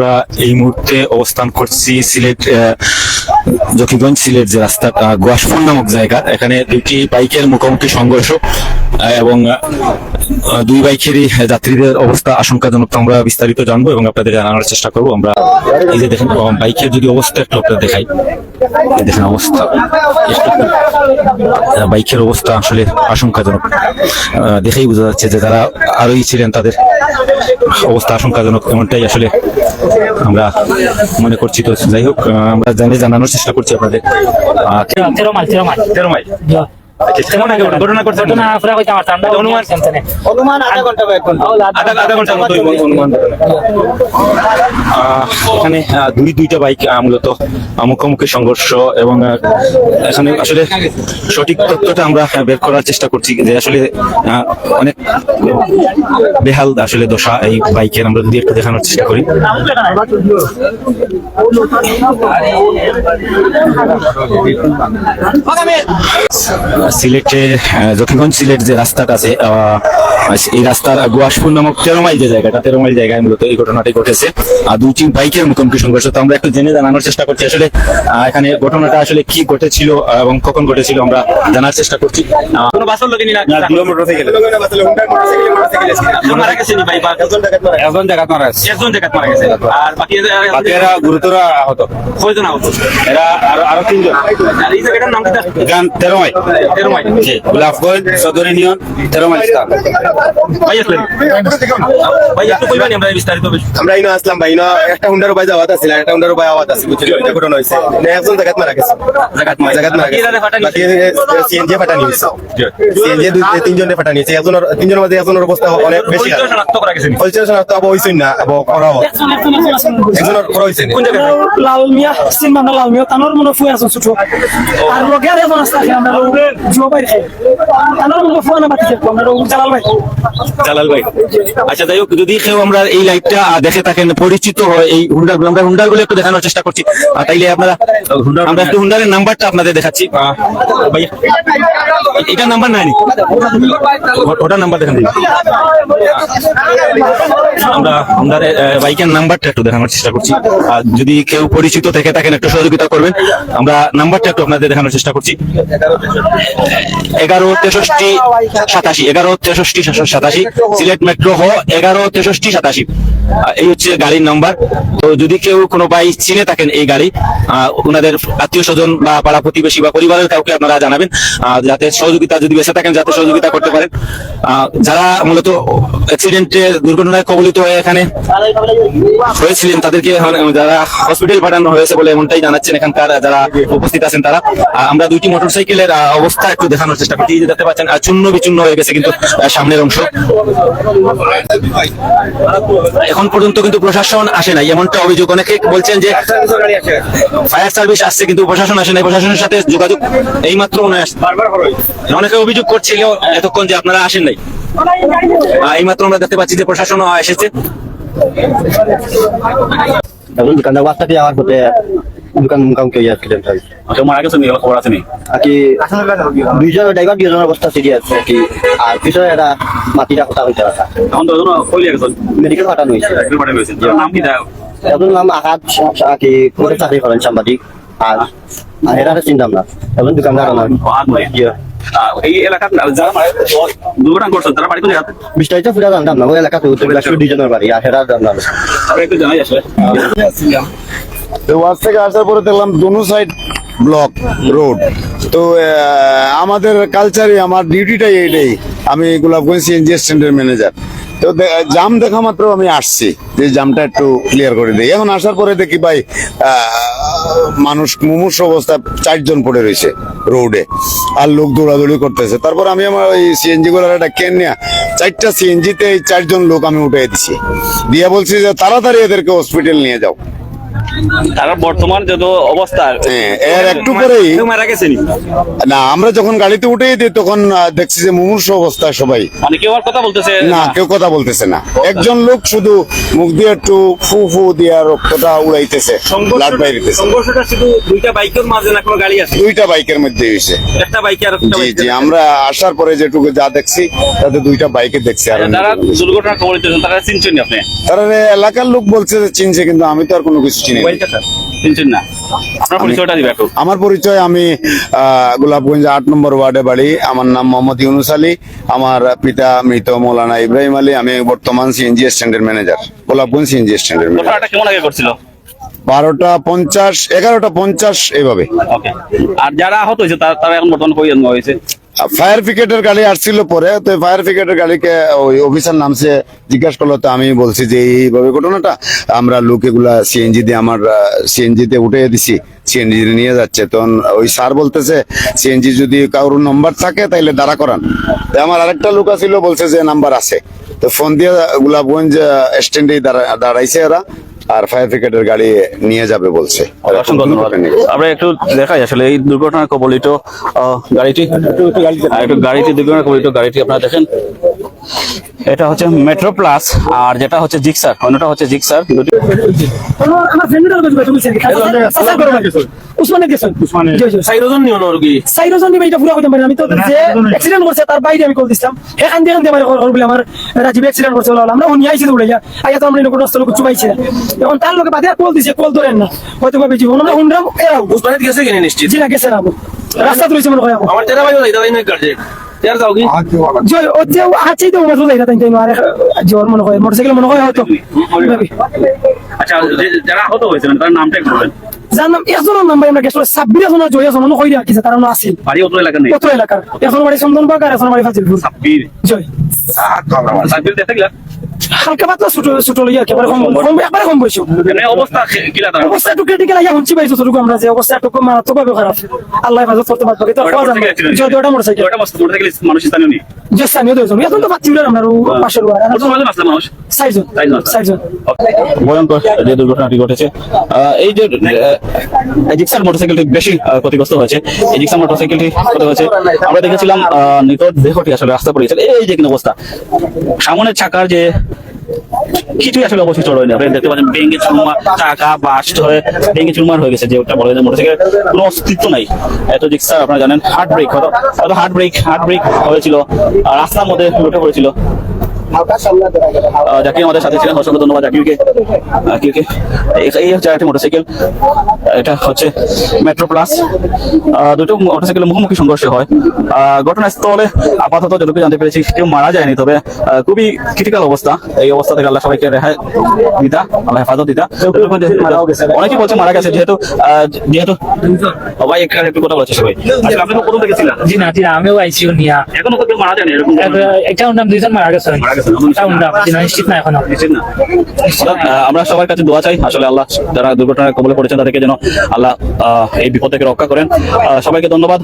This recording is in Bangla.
আমরা এই মুহূর্তে অবস্থান করছি সিলেট জকিগঞ্জ সিলেট যে রাস্তা গোয়াসপুর নামক জায়গা, এখানে দুটি বাইকের মুখোমুখি সংঘর্ষ, এবং দুই বাইকেরই যাত্রীদের অবস্থা আশঙ্কাজনক। আমরা বিস্তারিত জানব এবং আপনাদের জানানোর চেষ্টা করব। আমরা এই যে দেখেন বাইকের যদি অবস্থা একটু আপনাদের দেখাই। দেখেন অবস্থা। বাইকের অবস্থা আসলে আশঙ্কাজনক। দেখেই বোঝা যাচ্ছে যে যারা আরোই ছিলেন, তাদের অবস্থা আশঙ্কাজনক এমনটাই আসলে আমরা মনে করছি। তো যাই হোক আমরা জানি, জানানোর চেষ্টা করছি আপনাদের। আহ, তেরো মাইল তেরো মাইল। তেরো মাইল। কেমন আগে ঘটনা- ঘটনা ঘটনা পুরা কইতে পারতাম না অনুমান? অনুমান আধা ঘণ্টা মতো অনুমান। এখানে দুই, দুইটা বাইক মূলত মুখোমুখি সংঘর্ষ এবং এখানে আসলে সঠিক তথ্যটা আমরা বের করার চেষ্টা করছি যে আসলে অনেক বেহাল আসলে দশা এই বাইকের আমরা যদি একটু দেখানোর চেষ্টা করি। সিলেটে জকিগঞ্জ সিলেট যে রাস্তাটা আছে এই রাস্তার গুয়াসপুর নামক তেরো মাইল যে জায়গাটা, তেরো মাইল জায়গায় মূলত এই ঘটনাটি ঘটেছে। আর দুটি বাইকের মুখোমুখি সংঘর্ষ। তো আমরা একটু জেনে জানানোর চেষ্টা করছি আসলে এখানে ঘটনাটা আসলে কি ঘটেছিল এবং কখন ঘটেছিল আমরা জানার চেষ্টা করছি। ভাই? বা একজন জায়গাত মারা গেছে। একজন জায়গায় মারা গেছে। আর বাকি বাকি এরা গুরুতর আহত। কয়জন আহত? এরা আরও আরও তিনজন। আর এই জায়গাটার নাম কি গান তেরো মাইল তেরো মাইল গোলাপগঞ্জ সদর ইউনিয়ন তেরো মাইল স্থান। ভাই আসলেন। ভাই একটু কইবানি আমরা বিস্তারিত আমরা ইনো আসলাম ভাই ইনো একটা হুন্ডার বাই আওয়াজ আছিল আর একটা হুন্ডার আওয়াজ আছে বুঝলি এটা ঘটনা হইছে না একজন জায়গাত মারা গেছে। জায়গাত মারা জায়গাত মারা গেছে। বাকি সিএনজি ফাটানি হইছে সিএনজি দুই তিনজনে ফাটানি হইছে একজনের তিনজনের মধ্যে একজনের অবস্থা অনেক বেশি পরিচয় শনাক্ত করা গেছে পরিচয় শনাক্ত আবো হইছে না আবো করা হয়। একজনের করা হইছে কোন জায়গায়? লাল মিয়া সিনেমা লাল মিয়া তানোর মনে ফুয়া আছে ছোট। আর লগে আর এজন আছে আমরা জুয়া বাইরে তানোর মনে ফুয়া না বাতি আমরা জালাল ভাই। জালাল ভাই। আচ্ছা যাই হোক যদি কেউ আমরা এই লাইভটা দেখে থাকেন পরিচিত হয় এই হুন্ডার আমরা হুন্ডারগুলো একটু দেখানোর চেষ্টা করছি। তাইলে আপনারা আমরা একটু হুন্ডারের নাম্বারটা আপনাদের দেখাচ্ছি। এটা নাম্বার নাই ওটার নাম্বার দেখান আমরা হুন্ডারের আহ, বাইকের নাম্বারটা একটু দেখানোর চেষ্টা করছি। আর যদি কেউ পরিচিত থেকে থাকেন একটু সহযোগিতা করবেন। আমরা নাম্বারটা একটু আপনাদের দেখানোর চেষ্টা করছি। এগারো তেষট্টি সাতাশি এগারো তেষট্টি সাতাশি সিলেট মেট্রো হ এগারো তেষট্টি সাতাশি। এই হচ্ছে গাড়ির নাম্বার। তো যদি কেউ কোনো ভাই চিনে থাকেন এই গাড়ি ওনাদের আত্মীয় স্বজন বা পাড়া প্রতিবেশী বা পরিবারের কাউকে আপনারা জানাবেন যাতে সহযোগিতা যদি বেঁচে থাকেন, যাতে সহযোগিতা করতে পারেন। যারা মূলত অ্যাক্সিডেন্টে দুর্ঘটনায় কবলিত হয়ে এখানে হয়েছিলেন, তাদেরকে যারা হসপিটাল পাঠানো হয়েছে বলে এমনটাই জানাচ্ছেন এখানকার যারা উপস্থিত আছেন তারা। আমরা দুইটি মোটরসাইকেলের অবস্থা একটু দেখানোর চেষ্টা করছি। দেখতে পাচ্ছেন চূর্ণ বিচূর্ণ হয়ে গেছে কিন্তু সামনের অংশ। এখন পর্যন্ত কিন্তু প্রশাসন আসে নাই এমনটা অভিযোগ। অনেকে বলছেন যে ফায়ার সার্ভিস আসছে কিন্তু প্রশাসন আসে নাই। প্রশাসনের সাথে যোগাযোগ এইমাত্র মনে হয়। আসছে। অনেকে অভিযোগ করছিল এতক্ষণ যে আপনারা আসেন নাই। আহ, এইমাত্র আমরা দেখতে পাচ্ছি যে প্রশাসন এসেছে। দোকানদার বাস্তা দিয়ে আমার পথে দোকান মুখামুখি অ্যাক্সিডেন্ট হয় কেউ মারা গেছে নিয়ে খবর আছে নি আর কি দুইজন ড্রাইভার দুজনের অবস্থা সিরিয়াস আছে কি। আর পিছনে মাটিটা কথা হইতে এখন তো কইলে গেছে মেডিকেল পাঠানো হয়েছে। নাম কি দেয় এখন নাম আঘাত আর কি করে চাকরি করেন সাংবাদিক। আর আর এরা চিন্তাম না এখন দোকানদার আমার। এই এলাকার যারা দুর্ঘটনা করছে তারা বাড়ি কোথায় বিস্তারিত ফুটা জানতাম না। ওই এলাকাতে দুজনের বাড়ি আর এরা জানতাম না। একটু জানাই আসলে। ওয়াজ থেকে আসার পরে দেখলাম দোনো সাইড ব্লক রোড তো আমাদের কালচারে আমার ডিউটিটাই এইটাই। আমি গোলাপগঞ্জ সিএনজি স্ট্যান্ডের ম্যানেজার তো জাম দেখা মাত্র আমি আসছি। যে জামটা একটু ক্লিয়ার করে দিই। এখন আসার পরে দেখি ভাই মানুষ মুমূর্ষ অবস্থা, চারজন পড়ে রয়েছে রোডে। আর লোক দৌড়াদৌড়ি করতেছে। তারপর আমি আমার ওই সিএনজি গুলার একটা কেন নিয়ে চারটা সিএনজিতে এই চারজন লোক আমি উঠে দিছি। দিয়ে বলছি যে তাড়াতাড়ি এদেরকে হসপিটাল নিয়ে যাও। তার বর্তমান যত অবস্থা এর একটু পরেই মারা গেছে না? আমরা যখন গাড়িতে উঠেই দিই তখন দেখছি যে মুমূর্ষ অবস্থা সবাই। মানে কেউ আর কথা বলতেছে না কেউ কথা বলতেছে না। একজন লোক শুধু মুখ দিয়ে একটু ফু ফু দিয়ে রক্তটা উড়াইতেছে ব্লাড বাইরিতেছে। সংঘর্ষটা শুধু দুইটা বাইকের মাঝে না কোনো গাড়ি আছে? দুইটা বাইকের মধ্যে একটা বাইকে আর একটা বাইকে জি আমরা আসার পরে যেটুকু যা দেখছি তাতে দুইটা বাইকে দেখছি আর দুর্ঘটনা খবর দিতেছেন তারা চিনছেন আপনি? তারা এলাকার লোক বলছে যে চিনছে কিন্তু আমি তো আর কোনো কিছু চিনি চিনছেন না। আপনার পরিচয়টা দিবে একটু। আমার পরিচয় আমি আহ, গোলাপগঞ্জ আট নম্বর ওয়ার্ডে বাড়ি। আমার নাম মোহাম্মদ ইউনুস আলী। আমার পিতা মৃত মৌলানা ইব্রাহিম আলী। আমি বর্তমান সিএনজি স্ট্যান্ডের ম্যানেজার গোলাপগঞ্জ সিএনজি স্ট্যান্ডের ম্যানেজার কেমন আগে করছিল? বারোটা পঞ্চাশ এগারোটা পঞ্চাশ এইভাবে আর যারা আহত হয়েছে তারা এখন বর্তমান কই হয়েছে? ফায়ার ব্রিগেডের গাড়ি আসছিল পরে তো ফায়ার ব্রিগেডের গাড়িকে ওই অফিসার নামছে জিজ্ঞাসা করল তো আমি বলছি যে এইভাবে ঘটনাটা। আমরা লোক এগুলা সিএনজি দিয়ে আমার সিএনজি তে উঠে দিছি সিএনজি নিয়ে যাচ্ছে। তখন ওই স্যার বলতেছে সিএনজি যদি কারোর নম্বর থাকে তাইলে দাঁড়া করান। তো আমার আরেকটা লোক আছিল বলছে যে নাম্বার আছে। তো ফোন দিয়ে গোলাপগঞ্জ স্ট্যান্ডে দাঁড়াইছে ওরা আর ফায়ার ব্রিগেডের গাড়ি নিয়ে যাবে বলছে। আমরা একটু দেখাই আসলে এই দুর্ঘটনার কবলিত গাড়িটি গাড়িটি দুর্ঘটনা কবলিত গাড়িটি আপনারা দেখেন। এটা হচ্ছে মেট্রো প্লাস আর যেটা হচ্ছে জিক্সার অন্যটা হচ্ছে জিক্সার দুটি আমার আমার ফ্রেন্ডের কাছে বেশ বুঝছেন সাসা করো উসমানে গেছেন উসমানে সাইরোজন নিও নরগি সাইরোজন নিবে এটা পুরো কথা পারি আমি তো যে অ্যাক্সিডেন্ট করছে তার বাইরে আমি কল দিছিলাম। হে কান দিয়ে কান আমার কল বলে আমার রাজীব অ্যাক্সিডেন্ট করছে বলে আমরা উনি আইছিল উড়ে যা আইয়া তো আমরা কোনো রাস্তা লোক চুবাইছে এখন তার লোকে বাদে কল দিছে কল ধরেন না। হয়তো ভাবে জীবন আমরা হুনরাম এরাও। উসমানে গেছে কিনে নিশ্চিত? জি না গেছে না। রাস্তা তুলেছে মনে হয় আমার তেরা যাইতা নাই কাটছে তেরা যাও কি? জয় ও যে আছে তো মাত্র যাইতা তাই তাই আর জোর মনে হয় মোটরসাইকেল মনে হয় হয়তো আচ্ছা যে- যারা আহত হয়েছে তার নামটা একটু বলেন জানাম একজনের নাম্বার আমরা গেছিল সাব্বির একজনের জয় একজনের কই রাখিছে তার নাম আসিল বাড়ি অত এলাকা নেই কত এলাকার এখন বাড়ি চন্দনবাগ আর এখন বাড়ি ফাজিলপুর সাব্বির জয় সাব্বির গেলা হালকা পাতলা ছোট ছোট লইয়া একেবারে কম কম একবারে কম বয়স অবস্থা কিলা তার অবস্থা একটু ক্রিটিক্যাল আইয়া শুনছি পাইছো তোটুকু আমরা যে অবস্থা একটু মারাত্মক ভাবে খারাপ। আল্লাহ হেফাজত করতে পারবে তো খাওয়া যাবে মোটরসাইকেল ওটা মোটরসাইকেল মানুষ স্থানীয় নেই? যে স্থানীয় দুজন এখন তো পাচ্ছি আমরা পাশের কত মাঝে বাঁচলাম মানুষ? সাইজন সাইজন ভয়ঙ্কর যে দুর্ঘটনাটি ঘটেছে। এই যে জিক্সার মোটরসাইকেলটি বেশি ক্ষতিগ্রস্ত হয়েছে। এই জিক্সার মোটরসাইকেলটি ক্ষতি হয়েছে। আমরা দেখেছিলাম আহ, নিকট দেহটি আসলে রাস্তা পড়েছে এই যে কিন্তু অবস্থা। সামনের চাকার যে কিছুই আসলে অবশিষ্ট রয়নি আপনি দেখতে পাচ্ছেন, ভেঙে চুরমার টাকা বাস্ট হয়ে ভেঙে চুরমার হয়ে গেছে যে ওটা বলে মোটর মোটরসাইকেল। কোনো অস্তিত্ব নাই। এত জিক্সার আপনারা জানেন হার্ট ব্রেক হয়তো হার্ট ব্রেক হার্ট ব্রেক হয়েছিল রাস্তার মধ্যে উঠে পড়েছিল। জাকির আমাদের সাথে ছিলেন অসংখ্য ধন্যবাদ জাকিরকে। জাকিরকে। এই- এই হচ্ছে একটা মোটরসাইকেল এটা হচ্ছে মেট্রো প্লাস দুটো মোটরসাইকেলের মুখোমুখি সংঘর্ষ হয়। ঘটনাস্থলে আপাতত যতটুকু জানতে পেরেছি কেউ মারা যায়নি তবে খুবই ক্রিটিক্যাল অবস্থা। এই অবস্থা থেকে আল্লাহ সবাইকে রেহাই দিতা আল্লাহ হেফাজত দিতা। অনেকে বলছে মারা গেছে যেহেতু আহ, যেহেতু ভাই একটা একটু কথা বলছে সবাই। আপনি তো প্রথম দেখেছিলেন জি না জি আমিও আইসিও নিয়া এখনও কেউ মারা যায়নি এরকম একটা উন্নাম দুইজন মারা গেছে। আমরা সবার কাছে দোয়া চাই আসলে আল্লাহ যারা দুর্ঘটনায় কবলে পড়েছেন তাদেরকে যেন আল্লাহ আহ, এই বিপদ থেকে রক্ষা করেন। আহ, সবাইকে ধন্যবাদ।